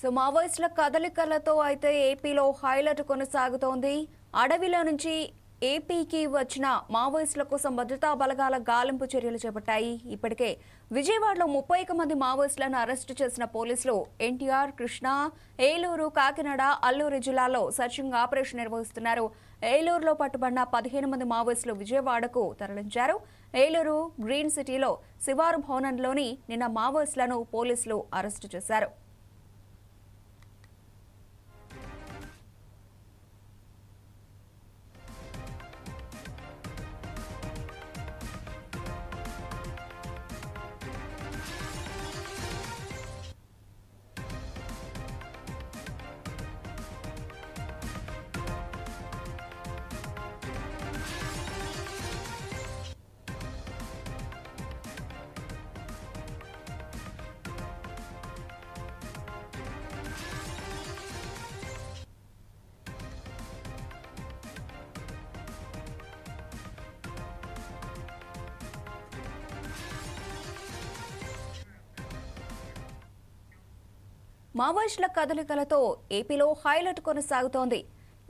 So మావోయిస్టుల కదలికలతో అయితే ఏపీలో హైలైట్ కొనసాగుతోంది. అడవిలో నుంచి ఏపీకి వచ్చిన మావోయిస్టుల కోసం భద్రతా బలగాల గాలింపు చర్యలు చేపట్టాయి. ఇప్పటికే విజయవాడలో ముప్పై మంది మావోయిస్టులను అరెస్టు చేసిన పోలీసులు ఎన్టీఆర్ కృష్ణా ఏలూరు కాకినాడ అల్లూరు జిల్లాలో సర్చింగ్ ఆపరేషన్ నిర్వహిస్తున్నారు. ఏలూరులో పట్టుబడిన పదిహేను మంది మావోయిస్టులు విజయవాడకు తరలించారు. ఏలూరు గ్రీన్ సిటీలో శివారు భవనంలోని నిన్న మావోయిస్టులను పోలీసులు అరెస్టు చేశారు. మావోయిస్టుల కదలికలతో ఏపీలో హైలైట్ కొనసాగుతోంది.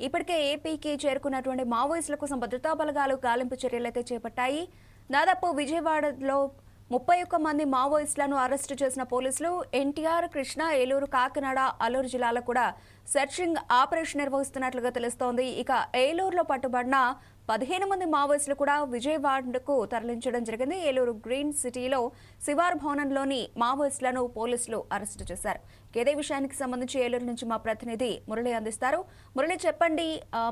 ఇప్పటికే ఏపీకి చేరుకున్నటువంటి మావోయిస్టుల కోసం భద్రతా బలగాలు గాలింపు చర్యలైతే చేపట్టాయి. దాదాపు విజయవాడలో ముప్పై ఒక్క మంది మావోయిస్టులను అరెస్టు చేసిన పోలీసులు ఎన్టీఆర్ కృష్ణ ఏలూరు కాకినాడ అల్లూరు జిల్లాలో కూడా సెర్చింగ్ ఆపరేషన్ నిర్వహిస్తున్నట్లుగా తెలుస్తోంది. ఇక ఏలూరులో పట్టుబడిన పదిహేను మంది మావోయిస్టులు కూడా విజయవాడకు తరలించడం జరిగింది. ఏలూరు గ్రీన్ సిటీలో శివార్ భవనంలోని మావోయిస్టులను పోలీసులు అరెస్టు చేశారు. ఇదే విషయానికి సంబంధించి ఏలూరు నుంచి మా ప్రతినిధి మురళి అందిస్తారు. మురళి చెప్పండి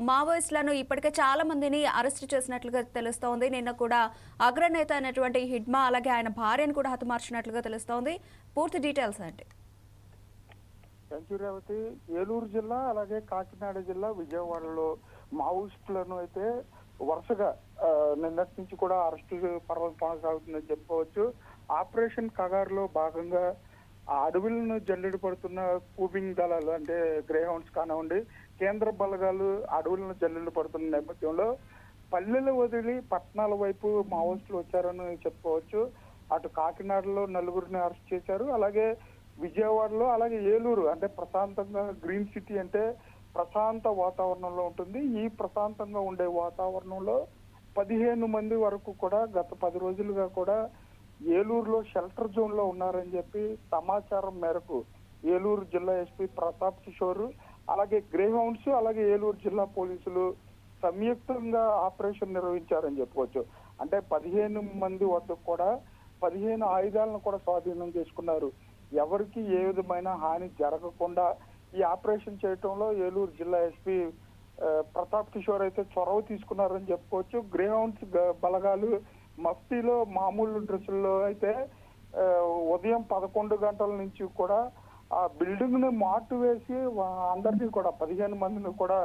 మావోయిస్టులను ఇప్పటికే చాలా మందిని అరెస్టు చేసినట్లుగా తెలుస్తోంది. నిన్న కూడా అగ్రనేత అయినటువంటి హిడ్మా అలాగే ఆయన భార్యను కూడా హతమార్చినట్లుగా తెలుస్తోంది. పూర్తి డీటెయిల్స్ అండి రేవతి ఏలూరు జిల్లా అలాగే కాకినాడ జిల్లా విజయవాడలో మావోయిస్టులను అయితే వరుసగా నిన్నటి నుంచి కూడా అరెస్టు పర్వం కొనసాగుతుందని చెప్పుకోవచ్చు. ఆపరేషన్ కగారులో భాగంగా అడవులను జల్లెడు పడుతున్న కూబింగ్ దళాలు అంటే గ్రేహౌండ్స్ కానివ్వండి కేంద్ర బలగాలు అడవులను జల్లెడు పడుతున్న నేపథ్యంలో పల్లెలు వదిలి పట్టణాల వైపు మావోయిస్టులు వచ్చారని చెప్పుకోవచ్చు. అటు కాకినాడలో నలుగురిని అరెస్ట్ చేశారు. అలాగే విజయవాడలో అలాగే ఏలూరు అంటే ప్రశాంతంగా గ్రీన్ సిటీ అంటే ప్రశాంత వాతావరణంలో ఉంటుంది. ఈ ప్రశాంతంగా ఉండే వాతావరణంలో పదిహేను మంది వరకు కూడా గత పది రోజులుగా కూడా ఏలూరులో షెల్టర్ జోన్లో ఉన్నారని చెప్పి సమాచారం మేరకు ఏలూరు జిల్లా ఎస్పీ ప్రతాప్ కిషోర్ అలాగే గ్రేహౌండ్స్ అలాగే ఏలూరు జిల్లా పోలీసులు సంయుక్తంగా ఆపరేషన్ నిర్వహించారని చెప్పుకోవచ్చు. అంటే పదిహేను మంది వద్ద కూడా పదిహేను ఆయుధాలను కూడా స్వాధీనం చేసుకున్నారు. ఎవరికి ఏ విధమైన హాని జరగకుండా ఈ ఆపరేషన్ చేయటంలో ఏలూరు జిల్లా ఎస్పీ ప్రతాప్ కిషోర్ అయితే చొరవ తీసుకున్నారని చెప్పుకోవచ్చు. గ్రే హౌండ్స్ బలగాలు మఫ్తీలో మామూలు డ్రెస్సుల్లో అయితే ఉదయం పదకొండు గంటల నుంచి కూడా ఆ బిల్డింగ్ని మాటు వేసి అందరినీ కూడా పదిహేను మందిని కూడా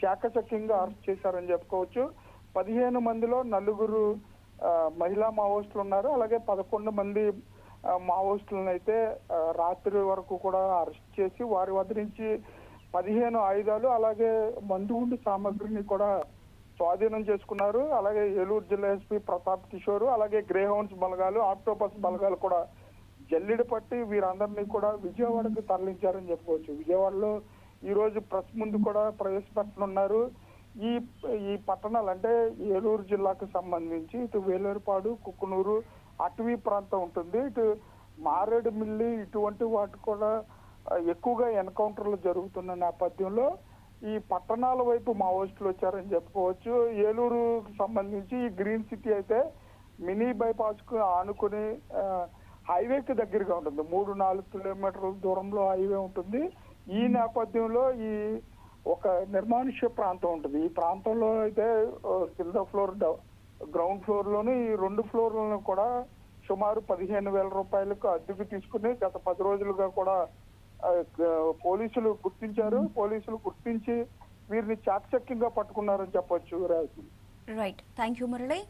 చాకచక్యంగా అరెస్ట్ చేశారని చెప్పుకోవచ్చు. పదిహేను మందిలో నలుగురు మహిళా మావోయిస్టులు ఉన్నారు. అలాగే పదకొండు మంది మావోయిస్టులను అయితే రాత్రి వరకు కూడా అరెస్ట్ చేసి వారి వద్ద నుంచి పదిహేను ఆయుధాలు అలాగే మందుగుండు సామాగ్రిని కూడా స్వాధీనం చేసుకున్నారు. అలాగే ఏలూరు జిల్లా ఎస్పీ ప్రతాప్ కిషోర్ అలాగే గ్రేహౌండ్స్ బలగాలు ఆక్టోపస్ బలగాలు కూడా జల్లిడి పట్టి వీరందరినీ కూడా విజయవాడకు తరలించారని చెప్పుకోవచ్చు. విజయవాడలో ఈ రోజు ప్రెస్ ముందు కూడా ప్రవేశపెట్టనున్నారు. ఈ ఈ పట్టణాలు అంటే ఏలూరు జిల్లాకు సంబంధించి ఇటు వేలేరుపాడు కుక్కునూరు అటవీ ప్రాంతం ఉంటుంది. ఇటు మారేడుమిల్లి ఇటువంటి వాటి కూడా ఎక్కువగా ఎన్కౌంటర్లు జరుగుతున్న నేపథ్యంలో ఈ పట్టణాల వైపు మావోయిస్టులు వచ్చారని చెప్పుకోవచ్చు. ఏలూరుకు సంబంధించి ఈ గ్రీన్ సిటీ అయితే మినీ బైపాస్కు ఆనుకుని హైవేకి దగ్గరగా ఉంటుంది. మూడు నాలుగు కిలోమీటర్ల దూరంలో హైవే ఉంటుంది. ఈ నేపథ్యంలో ఈ ఒక నిర్మానుష్య ప్రాంతం ఉంటుంది. ఈ ప్రాంతంలో అయితే కింద ఫ్లోర్ డౌ- గ్రౌండ్ ఫ్లోర్లోని ఈ రెండు ఫ్లోర్లను కూడా సుమారు పదిహేను వేల రూపాయలకు అద్దెకు తీసుకుని గత పది రోజులుగా కూడా పోలీసులు గుర్తించారు. పోలీసులు గుర్తించి వీరిని చాకచక్యంగా పట్టుకున్నారని చెప్పొచ్చు Raju. Right thank you Murali